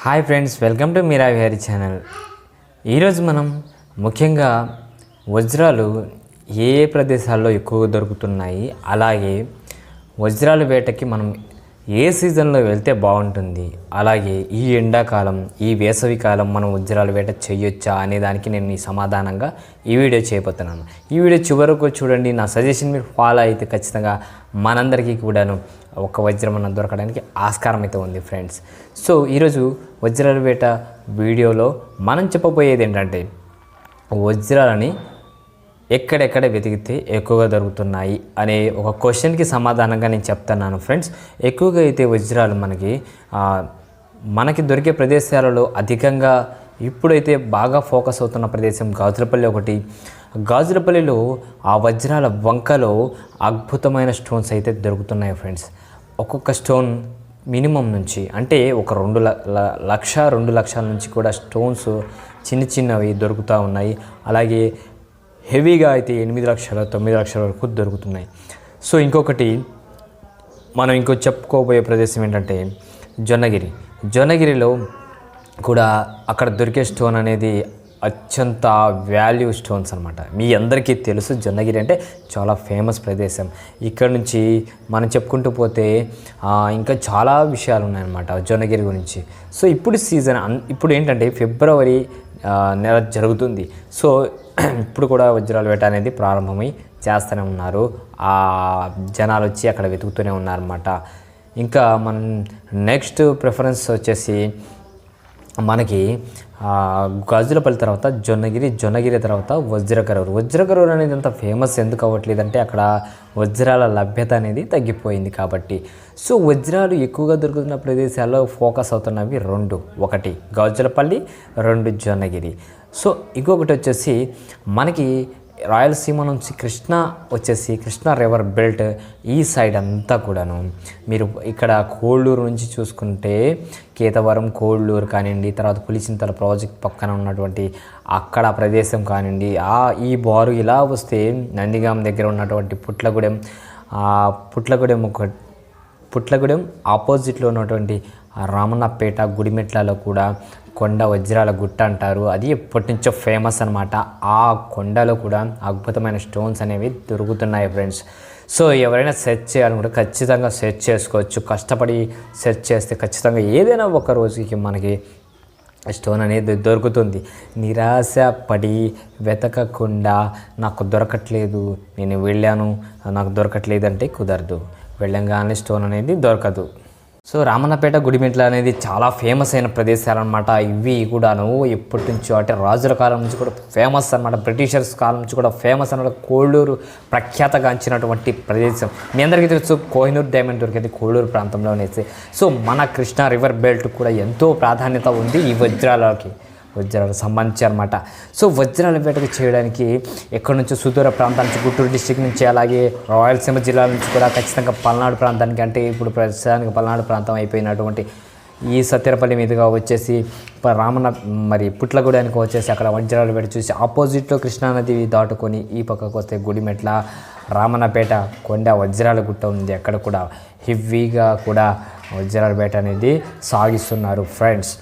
Hi friends welcome to Meera Vihari channel. ఈరోజు మనం ముఖ్యంగా వజ్రాలు ఏ ఏ ప్రదేశాల్లో ఎక్కువగా దొరుకుతున్నాయి అలాగే వజ్రాల వేటకి మనం ఏ సీజన్లో వెళ్తే బాగుంటుంది అలాగే ఈ ఎండాకాలం ఈ వేసవి కాలం మనం వజ్రాల వేట చేయొచ్చా అనే దానికి నేను ఈ సమాధానంగా ఈ వీడియో చేయబోతున్నాను. ఈ వీడియో చివరకు చూడండి నా సజెషన్ మీరు ఫాలో అయితే ఖచ్చితంగా మనందరికీ కూడాను ఒక వజ్రం అన్న దొరకడానికి ఆస్కారం అయితే ఉంది ఫ్రెండ్స్ సో ఈరోజు వజ్రాల వేట వీడియోలో మనం చెప్పబోయేది ఏంటంటే వజ్రాలని ఎక్కడెక్కడ వెతికితే ఎక్కువగా దొరుకుతున్నాయి అనే ఒక క్వశ్చన్కి సమాధానంగా నేను చెప్తున్నాను ఫ్రెండ్స్ ఎక్కువగా అయితే వజ్రాలు మనకి మనకి దొరికే ప్రదేశాలలో అధికంగా ఇప్పుడైతే బాగా ఫోకస్ అవుతున్న ప్రదేశం గాజులపల్లి ఒకటి. గాజులపల్లిలో ఆ వజ్రాల వంకలో అద్భుతమైన స్టోన్స్ అయితే దొరుకుతున్నాయి ఫ్రెండ్స్ ఒక్కొక్క స్టోన్ మినిమం నుంచి అంటే ఒక రెండు ల- లక్ష రెండు లక్షల నుంచి కూడా స్టోన్స్ చిన్న చిన్నవి దొరుకుతూ ఉన్నాయి. అలాగే హెవీగా అయితే ఎనిమిది లక్షల తొమ్మిది లక్షల వరకు దొరుకుతున్నాయి. సో ఇంకొకటి మనం ఇంకో చెప్పుకోబోయే ప్రదేశం ఏంటంటే జొన్నగిరి. జొన్నగిరిలో కూడా అక్కడ దొరికే స్టోన్ అనేది అత్యంత వాల్యూ స్టోన్స్ అనమాట మీ అందరికీ తెలుసు జొన్నగిరి అంటే చాలా ఫేమస్ ప్రదేశం. ఇక్కడ నుంచి మనం చెప్పుకుంటూ పోతే ఇంకా చాలా విషయాలు ఉన్నాయన్నమాట జొన్నగిరి గురించి. సో ఇప్పుడు సీజన్ అన్- ఇప్పుడు ఏంటంటే ఫిబ్రవరి నెల జరుగుతుంది. సో ఇప్పుడు కూడా వజ్రాల వేట అనేది ప్రారంభమై చేస్తూనే ఉన్నారు. ఆ జనాలు వచ్చి అక్కడ వెతుకుతూనే ఉన్నారన్నమాట. ఇంకా మనం నెక్స్ట్ ప్రిఫరెన్స్ వచ్చేసి మనకి గాజులపల్లి తర్వాత జొన్నగిరి జొన్నగిరి తర్వాత వజ్రకరూరు. వజ్రకరూరు అనేది అంత ఫేమస్ ఎందుకు అవ్వట్లేదంటే అక్కడ వజ్రాల లభ్యత అనేది తగ్గిపోయింది కాబట్టి. సో వజ్రాలు ఎక్కువగా దొరుకుతున్న ప్రదేశాల్లో ఫోకస్ అవుతున్నవి రెండు. ఒకటి గాజులపల్లి రెండు జొన్నగిరి. సో ఇంకొకటి వచ్చేసి మనకి రాయలసీమ నుంచి కృష్ణ వచ్చేసి కృష్ణా రివర్ బెల్ట్ ఈ సైడ్ అంతా కూడాను. మీరు ఇక్కడ కోళ్ళూరు నుంచి చూసుకుంటే కేతవరం కోళ్ళూరు కానివ్వండి తర్వాత పులిచింతల ప్రాజెక్ట్ పక్కన ఉన్నటువంటి అక్కడ ప్రదేశం కానివ్వండి ఆ ఈ బారు ఇలా వస్తే నందిగాం దగ్గర ఉన్నటువంటి పుట్లగూడెం పుట్లగూడెం ఒక పుట్లగూడెం ఆపోజిట్లో ఉన్నటువంటి రామన్నపేట గుడిమెట్లలో కూడా కొండ వజ్రాల గుట్ట అంటారు. అది ఎప్పటి నుంచో ఫేమస్ అనమాట ఆ కొండలో కూడా అద్భుతమైన స్టోన్స్ అనేవి దొరుకుతున్నాయి ఫ్రెండ్స్ సో ఎవరైనా సెర్చ్ చేయాలనుకుంటే ఖచ్చితంగా సెర్చ్ చేసుకోవచ్చు. కష్టపడి సెర్చ్ చేస్తే ఖచ్చితంగా ఏదైనా ఒక రోజుకి మనకి స్టోన్ అనేది దొరుకుతుంది. నిరాశ పడి వెతకకుండా నాకు దొరకట్లేదు నేను వెళ్ళాను నాకు దొరకట్లేదు అంటే కుదరదు. వెళ్ళంగానే స్టోన్ అనేది దొరకదు. సో రామన్నపేట గుడిమెట్ల అనేది చాలా ఫేమస్ అయిన ప్రదేశాలు అనమాట ఇవి కూడాను ఎప్పటి నుంచో అంటే రాజుల కాలం నుంచి కూడా ఫేమస్ అనమాట బ్రిటిషర్స్ కాలం నుంచి కూడా ఫేమస్ అనమాట కోళ్ళూరు ప్రఖ్యాతగాంచినటువంటి ప్రదేశం. మీ అందరికీ తెలుసు కోహినూర్ డైమండ్ దొరికేది కోళ్ళూరు ప్రాంతంలోనేసి సో మన కృష్ణా రివర్ బెల్ట్ కూడా ఎంతో ప్రాధాన్యత ఉంది ఈ వజ్రాలకి. వజ్రాలకు సంబంధించి అనమాట సో వజ్రాల వేటకు చేయడానికి ఎక్కడి నుంచో సుదూర ప్రాంతాల నుంచి గుంటూరు డిస్టిక్ నుంచి అలాగే రాయలసీమ జిల్లాల నుంచి కూడా ఖచ్చితంగా పల్నాడు ప్రాంతానికి అంటే ఇప్పుడు ప్రస్తుతానికి పల్నాడు ప్రాంతం అయిపోయినటువంటి ఈ సత్యరపల్లి మీదుగా వచ్చేసి రామన రామన్న మరి పుట్లగూడానికి వచ్చేసి అక్కడ వజ్రాలు పెట్టి చూసి ఆపోజిట్లో కృష్ణానది దాటుకొని ఈ పక్కకు వస్తే గుడిమెట్ల రామన్నపేట కొండ వజ్రాల గుట్ట ఉంది. అక్కడ కూడా హెవీగా కూడా వజ్రాల వేట అనేది సాగిస్తున్నారు ఫ్రెండ్స్.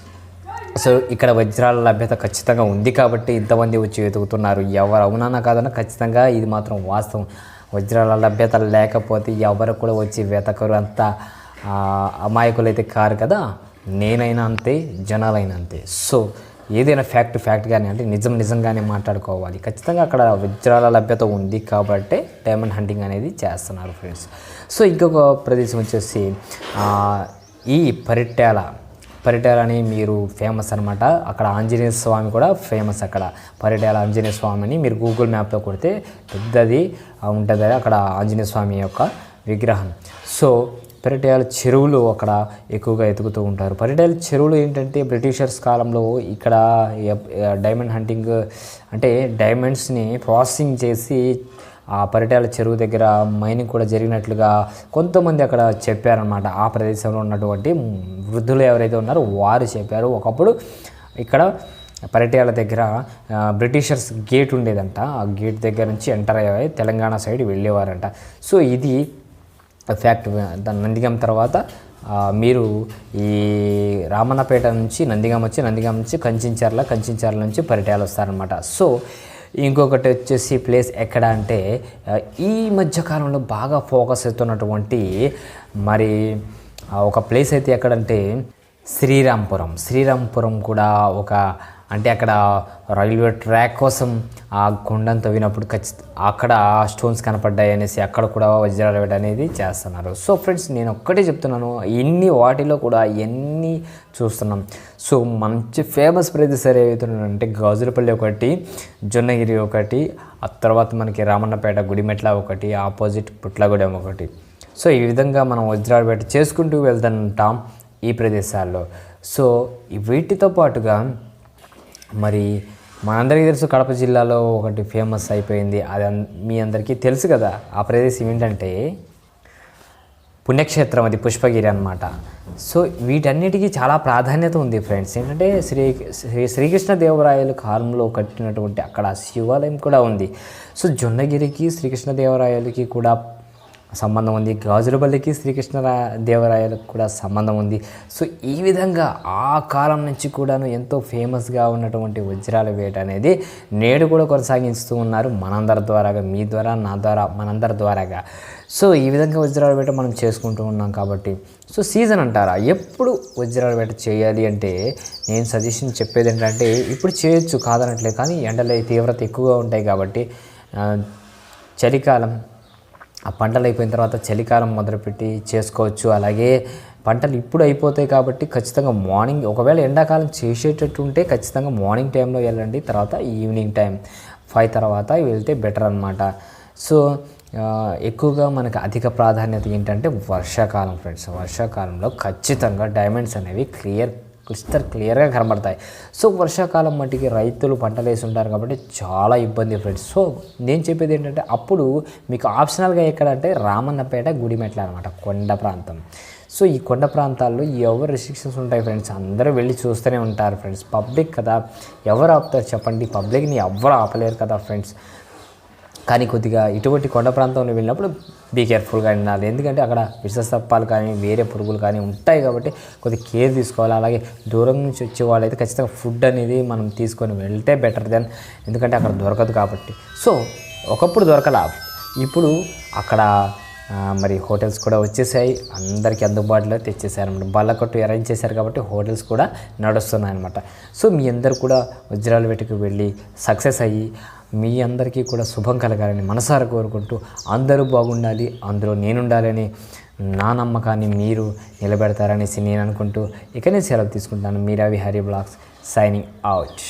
సో ఇక్కడ వజ్రాల లభ్యత ఖచ్చితంగా ఉంది కాబట్టి ఇంతమంది వచ్చి వెతుకుతున్నారు. ఎవరు అవునా కాదన్నా ఖచ్చితంగా ఇది మాత్రం వాస్తవం. వజ్రాల లభ్యత లేకపోతే ఎవరు కూడా వచ్చి వెతకరు అంత అమాయకులైతే కారు కదా. నేనైనా అంతే జనాలైనా అంతే. సో ఏదైనా ఫ్యాక్ట్ ఫ్యాక్ట్గానే అంటే నిజం నిజంగానే మాట్లాడుకోవాలి. ఖచ్చితంగా అక్కడ వజ్రాల లభ్యత ఉంది కాబట్టి డైమండ్ హంటింగ్ అనేది చేస్తున్నారు ఫ్రెండ్స్ సో ఇంకొక ప్రదేశం వచ్చేసి ఈ పరిట్యాల పరిటాల అని మీరు ఫేమస్ అనమాట అక్కడ ఆంజనేయ స్వామి కూడా ఫేమస్ అక్కడ. పరిటాల ఆంజనేయ స్వామి అని మీరు గూగుల్ మ్యాప్లో కొడితే పెద్దది ఉంటుంది అక్కడ ఆంజనేయ స్వామి యొక్క విగ్రహం. సో పరిటాల చెరువులు అక్కడ ఎక్కువగా ఎతుకుతూ ఉంటారు. పరిటాల చెరువులు ఏంటంటే బ్రిటిషర్స్ కాలంలో ఇక్కడ డైమండ్ హంటింగ్ అంటే డైమండ్స్ని ప్రాసెసింగ్ చేసి ఆ పరిటాల చెరువు దగ్గర మైనింగ్ కూడా జరిగినట్లుగా కొంతమంది అక్కడ చెప్పారనమాట ఆ ప్రదేశంలో ఉన్నటువంటి వృద్ధులు ఎవరైతే ఉన్నారో వారు చెప్పారు. ఒకప్పుడు ఇక్కడ పరిటయాల దగ్గర బ్రిటిషర్స్ గేట్ ఉండేదంట. ఆ గేట్ దగ్గర నుంచి ఎంటర్ అయ్యే తెలంగాణ సైడ్ వెళ్ళేవారంట. సో ఇది ఫ్యాక్ట్. దాని నందిగం తర్వాత మీరు ఈ రామన్నపేట నుంచి నందిగం వచ్చి నందిగం నుంచి కంచించర్ల కంచించర్ల నుంచి పరిటాలు వస్తారనమాట సో ఇంకొకటి వచ్చేసి ప్లేస్ ఎక్కడ అంటే ఈ మధ్య కాలంలో బాగా ఫోకస్ అవుతున్నటువంటి మరి ఒక ప్లేస్ అయితే ఎక్కడంటే శ్రీరాంపురం. శ్రీరాంపురం కూడా ఒక అంటే అక్కడ రైల్వే ట్రాక్ కోసం ఆ కొండను తవ్వినప్పుడు ఖచ్చిత అక్కడ స్టోన్స్ కనపడ్డాయి అనేసి అక్కడ కూడా వజ్రాలవేట అనేది చేస్తున్నారు. సో ఫ్రెండ్స్ నేను ఒక్కటే చెప్తున్నాను ఎన్ని వాటిలో కూడా ఎన్ని చూస్తున్నాం. సో మంచి ఫేమస్ ప్రదేశాలు ఏవైతున్నాయంటే గాజులపల్లి ఒకటి జొన్నగిరి ఒకటి ఆ తర్వాత మనకి రామన్నపేట గుడిమెట్ల ఒకటి ఆపోజిట్ పుట్లగూడెం ఒకటి. సో ఈ విధంగా మనం వజ్రాలపేట చేసుకుంటూ వెళ్తుంటాం ఈ ప్రదేశాల్లో. సో వీటితో పాటుగా మరి మనందరికీ తెలుసు కడప జిల్లాలో ఒకటి ఫేమస్ అయిపోయింది. అది మీ అందరికీ తెలుసు కదా. ఆ ప్రదేశం ఏంటంటే పుణ్యక్షేత్రం అది పుష్పగిరి అనమాట సో వీటన్నిటికీ చాలా ప్రాధాన్యత ఉంది ఫ్రెండ్స్. ఏంటంటే శ్రీ శ్రీ శ్రీకృష్ణ దేవరాయలు కాలంలో కట్టినటువంటి అక్కడ శివాలయం కూడా ఉంది. సో జొన్నగిరికి శ్రీకృష్ణ దేవరాయలకి కూడా సంబంధం ఉంది. గాజులపల్లికి శ్రీకృష్ణ దేవరాయలకు కూడా సంబంధం ఉంది. సో ఈ విధంగా ఆ కాలం నుంచి కూడాను ఎంతో ఫేమస్గా ఉన్నటువంటి వజ్రాల వేట అనేది నేడు కూడా కొనసాగిస్తూ ఉన్నారు. మనందరి ద్వారాగా మీ ద్వారా నా ద్వారా మనందరి ద్వారాగా. సో ఈ విధంగా వజ్రాల వేట మనం చేసుకుంటూ ఉన్నాం కాబట్టి. సో సీజన్ అంటారా? ఎప్పుడు వజ్రాల వేట చేయాలి అంటే నేను సజెషన్ చెప్పేది ఏంటంటే ఇప్పుడు చేయొచ్చు కాదనట్లే కానీ ఎండల తీవ్రత ఎక్కువగా ఉంటాయి కాబట్టి చలికాలం ఆ పంటలు అయిపోయిన తర్వాత చలికాలం మొదలుపెట్టి చేసుకోవచ్చు. అలాగే పంటలు ఇప్పుడు అయిపోతాయి కాబట్టి ఖచ్చితంగా మార్నింగ్ ఒకవేళ ఎండాకాలం చేసేటట్టు ఉంటే ఖచ్చితంగా మార్నింగ్ టైంలో వెళ్ళండి తర్వాత ఈవినింగ్ టైం. ఫైవ్ తర్వాత వెళ్తే బెటర్ అనమాట సో ఎక్కువగా మనకు అధిక ప్రాధాన్యత ఏంటంటే వర్షాకాలం ఫ్రెండ్స్. వర్షాకాలంలో ఖచ్చితంగా డైమండ్స్ అనేవి క్లియర్ క్లిస్టర్ క్లియర్గా కనబడతాయి. సో వర్షాకాలం మట్టికి రైతులు పంటలు వేసి ఉంటారు కాబట్టి చాలా ఇబ్బంది ఫ్రెండ్స్. సో నేను చెప్పేది ఏంటంటే అప్పుడు మీకు ఆప్షనల్గా ఎక్కడంటే రామన్నపేట గుడిమెట్ల అనమాట కొండ ప్రాంతం. సో ఈ కొండ ప్రాంతాల్లో ఎవరు రెస్ట్రిక్షన్స్ ఉంటాయి ఫ్రెండ్స్? అందరూ వెళ్ళి చూస్తూనే ఉంటారు ఫ్రెండ్స్. పబ్లిక్ కదా ఎవరు ఆపుతారు చెప్పండి? పబ్లిక్ని ఎవరు ఆపలేరు కదా ఫ్రెండ్స్. కానీ కొద్దిగా ఇటువంటి కొండ ప్రాంతంలో వెళ్ళినప్పుడు బీ కేర్ఫుల్గా ఉండాలి. ఎందుకంటే అక్కడ విషసర్పాలు కానీ వేరే పురుగులు కానీ ఉంటాయి కాబట్టి కొద్దిగా కేర్ తీసుకోవాలి. అలాగే దూరం నుంచి వచ్చే వాళ్ళైతే ఖచ్చితంగా ఫుడ్ అనేది మనం తీసుకొని వెళ్తే బెటర్ దెన్ ఎందుకంటే అక్కడ దొరకదు కాబట్టి. సో ఒకప్పుడు దొరకలా. ఇప్పుడు అక్కడ మరి హోటల్స్ కూడా వచ్చేసాయి. అందరికీ అందుబాటులో తెచ్చేసారు అనమాట బల్లకొట్టు అరేంజ్ చేశారు కాబట్టి హోటల్స్ కూడా నడుస్తున్నాయి అనమాట సో మీ అందరు కూడా వజ్రాల వేటకు వెళ్ళి సక్సెస్ అయ్యి మీ అందరికీ కూడా శుభం కలగాలని మనసారా కోరుకుంటూ అందరూ బాగుండాలి అందులో నేనుండాలని నా నమ్మకాన్ని మీరు నిలబెడతారనేసి నేను అనుకుంటూ ఇక నేను సెలవు తీసుకుంటాను. Meera Vihari blogs signing out